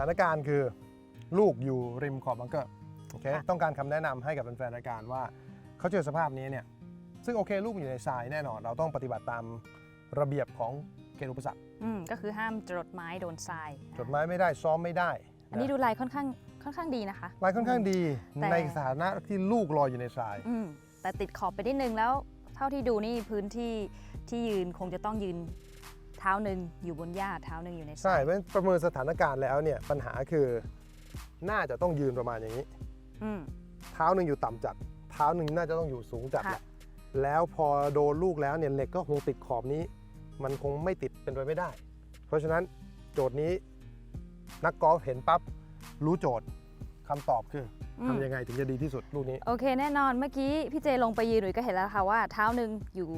ถานการณ์คือลูกอยู่ริมขอบบังเกอร์โอเคค่ะต้องการคำแนะนำให้กับแฟนๆรายการว่าเขาเจอสภาพนี้เนี่ยซึ่งโอเคลูกอยู่ในทรายแน่นอน เราต้องปฏิบัติตามระเบียบของเขตอุปสรรคอืมก็คือห้ามจรดไม้โดนทรายจดหมายไม่ได้ซ้อมไม่ได้ อันนี้ดูลายค่อนข้างค่อนข้างดีนะคะลายค่อนข้างดีแต่ในสถานะที่ลูกลอยอยู่ในทรายอืมแต่ติดขอบไปนิดนึงแล้ว เท่าที่ดูนี่พื้นที่ที่ยืนคงจะต้องยืน เท้าหนึ่งอยู่บนหญ้าเท้าหนึ่งอยู่ในทใช่รายเพราะฉะนั้นประเมินสถานการณ์แล้วเนี่ยปัญหาคือน่าจะต้องยืนประมาณอย่างนี้ อืม เท้าหนึ่งอยู่ต่ำจัด เท้าหนึ่งน่าจะต้องอยู่สูงจัดค่ะแหละแล้วพอโดนลูกแล้วเนี่ยเหล็กก็คงติดขอบนี้ มันคงไม่ติดเป็นไปไม่ได้ เพราะฉะนั้นโจทย์นี้นักกอล์ฟเห็นปั๊บรู้โจทย์คำตอบคืออืมทำยังไงถึงจะดีที่สุดลูกนี้ โอเคแน่นอนเมื่อกี้พี่เจลงไปยืนหนุ่ยก็เห็นแล้วค่ะว่าเท้าหนึ่งอยู่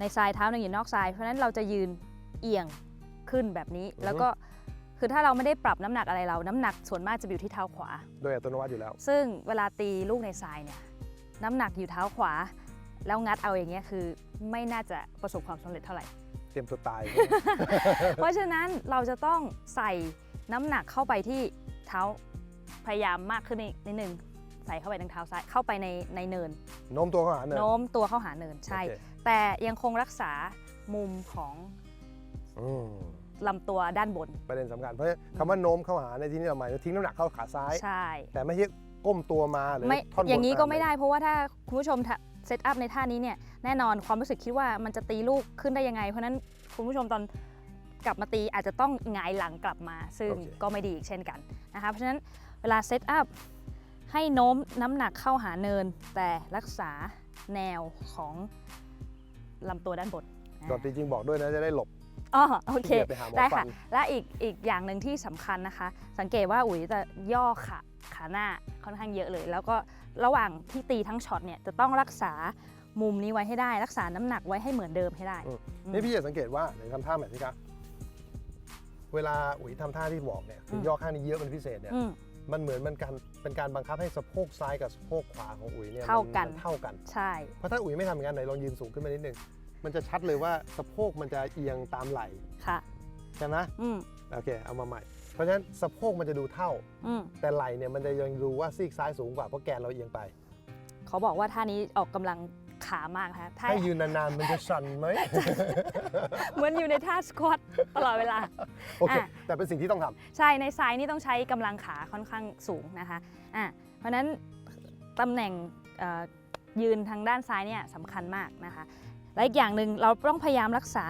ในทรายเท้าหนึ่งอยู่นอกทรายเพราะฉะนั้นเราจะยืน เอียงขึ้นแบบนี้อือฮึแล้วก็คือถ้าเราไม่ได้ปรับน้ำหนักอะไรเรา น้ำหนักส่วนมากจะไปอยู่ที่เท้าขวา โดยอัตโนมัติอยู่แล้ว ซึ่งเวลาตีลูกในทรายเนี่ยน้ำหนักอยู่เท้าขวา แล้วงัดเอาอย่างเงี้ยคือไม่น่าจะประสบความสำเร็จเท่าไหร่ เตรียมตัวตาย เพราะฉะนั้นเราจะต้องใส่น้ำหนักเข้าไปที่เท้าพยายามมากขึ้นนิดนึงใส่เข้าไปทางเท้าซ้ายเข้าไปในในเนินโน้มตัวเข้าหาเนินโน้มตัวเข้าหาเนินใช่โอเคแต่ยังคงรักษามุมของอืม ลำตัวด้านบน ประเด็นสำคัญ เพราะคำว่าโน้มเข้าหาในที่นี้เราหมายถึงทิ้งน้ำหนักเข้าขาซ้าย ใช่แต่ไม่ใช่ก้มตัวมาหรือไม่ท่อนบนอย่างนี้ก็ตไม่ได้เพราะว่าถ้าคุณผู้ชมเซตอัพในท่านี้เนี่ยแน่นอนความรู้สึกคิดว่ามันจะตีลูกขึ้นได้ยังไง เพราะฉะนั้นคุณผู้ชมตอนกลับมาตีอาจจะต้องหงายหลังกลับมา ซึ่งโอเค ก็ไม่ดีอีกเช่นกันนะคะเพราะฉะนั้นเวลาเซตอัพให้โน้มน้ำหนักเข้าหาเนิน แต่รักษาแนวของลำตัวด้านบน ก่อนจริงๆบอกด้วยนะจะได้หลบ อ๋อโอเคที่จะไปหาหมอได้ฟัค่ะ น และอีกอีกอย่างหนึ่งที่สำคัญนะคะ สังเกตว่าอุ๋ยจะย่อขาขาหน้าค่อนข้างเยอะเลย แล้วก็ระหว่างที่ตีทั้งช็อตเนี่ยจะต้องรักษามุมนี้ไว้ให้ได้ รักษาน้ำหนักไว้ให้เหมือนเดิมให้ได้ อืมอืมนี่พี่จะสังเกตว่าเดี๋ยวทำท่าแบบนี้ครับเวลาอุ๋ยทำท่าที่บอกเนี่ยคืออม ย่อข้างนี้เยอะเป็นพิเศษเนี่ย อืม มันเหมือนมันการเป็นการบังคับให้สะโพกซ้ายกับสะโพกขวาของอุ๋ยเนี่ยเท่ากัน มัเท่ากัน ใช่ เพราะถ้าอุ๋ยไม่ทำอย่างนั้นไหนลองยืนสูงขึ้นมานิดนึง มันจะชัดเลยว่าสะโพกมันจะเอียงตามไหล่ค่ะ ใช่ไหมอืมโอเคเอามาใหม่ เพราะฉะนั้นสะโพกมันจะดูเท่า อืมแต่ไหล่เนี่ยมันจะยังดูว่าซีกซ้ายสูงกว่าเพราะแกนเราเอียงไปเขาบอกว่าท่านี้ออกกำลังขามากนะคะท่าให้ยืนนานๆมันจะสั่นไหม เหมือนอยู่ในท่าสควอตตลอดเวลา โอเค อะ แต่เป็นสิ่งที่ต้องทำ ใช่ในซ้ายนี่ต้องใช้กำลังขาค่อนข้างสูงนะคะอะเพราะฉะนั้นตำแหน่งเอ่อ ยืนทางด้านซ้ายเนี่ยสำคัญมากนะคะ และอีกอย่างหนึ่งเราต้องพยายามรักษา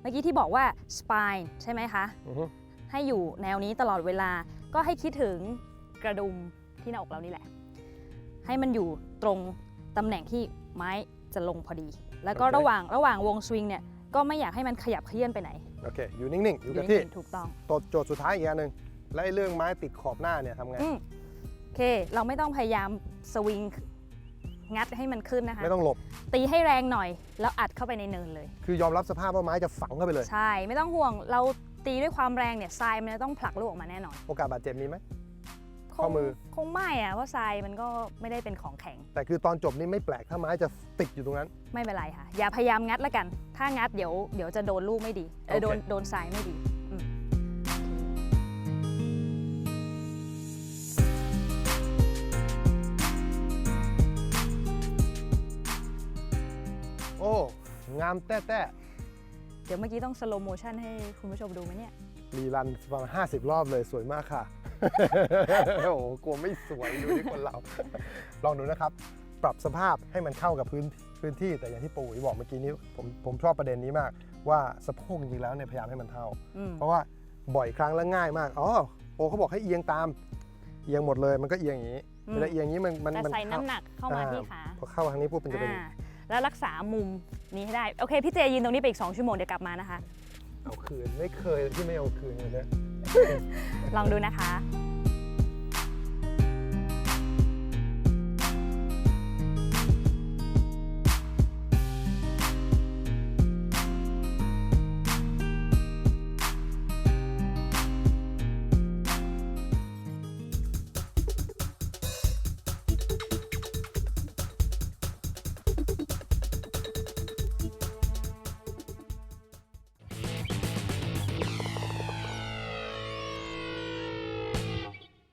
เมื่อกี้ที่บอกว่า spine ใช่ไหมคะอือฮึให้อยู่แนวนี้ตลอดเวลาก็ให้คิดถึงกระดุมที่หน้าอกเรานี่แหละ ให้มันอยู่ตรงตำแหน่งที่ไม้จะลงพอดี แล้วก็ระหว่างระหว่างวงสวิงเนี่ยก็ไม่อยากให้มันขยับเขยื่อนไปไหน โอเค อยู่นิ่งๆ อยู่กับนิ่ที่งๆถูกต้องโจทย์โจทย์สุดท้ายอีกอันหนึ่งและไอ้เรื่องไม้ติดขอบหน้าเนี่ยทำไงอืมโอเค เราไม่ต้องพยายามสวิง งัดให้มันขึ้นนะคะ ไม่ต้องหลบ ตีให้แรงหน่อย แล้วอัดเข้าไปในเนินเลย คือยอมรับสภาพว่าไม้จะฝังเข้าไปเลย ใช่ ไม่ต้องห่วง เราตีด้วยความแรงเนี่ยทรายมันจะต้องผลักลูกออกมาแน่นอน โอกาสบาดเจ็บมีไหมคข้องมือ คงไม่อะเพราะทรายมันก็ไม่ได้เป็นของแข็ง แต่คือตอนจบนี่ไม่แปลกถ้าไม้จะติดอยู่ตรงนั้น ไม่เป็นไรค่ะ อย่าพยายามงัดละกัน ถ้างัดเดี๋ยวเดี๋ยวจะโดนลูกไม่ดีเออโอเคโดนโดนทรายไม่ดี โอ้ งามแต้แต้เดี๋ยวเมื่อกี้ต้องสโลโมชันให้คุณผู้ชมดูไหมเนี่ย รีรันประมาณ50 รอบเลยสวยมากค่ะ โอ้โหกลัวไม่สวยดูที่คนเรา ลองดูนะครับ ปรับสภาพให้มันเข้ากับพื้นพื้นที่แต่อย่างที่ปู่อุ๋ยบอกเมื่อกี้นี้ผมผมชอบประเด็นนี้มาก ว่าสะโพกจริงๆแล้วเนี่ยพยายามให้มันเท่า อืม เพราะว่าบ่อยครั้งแล้วง่ายมากอ๋อโปเขาบอกให้เอียงตาม เอียงหมดเลยมันก็เอียงอย่างนี้อืม เวลาเอียงอย่างนี้มันมันแต่มันใส่น้ำหนักเข้ามาที่ขา พอเข้าทางนี้ปุ๊บมันจะเป็นอ่า แล้วรักษามุมนี้ให้ได้ โอเคพี่เจยืนตรงนี้ไปอีก 2 ชั่วโมงเดี๋ยวกลับมานะคะ เอาคืนไม่เคยที่ไม่เอาคืนเลยเนี่ยลองดูนะคะ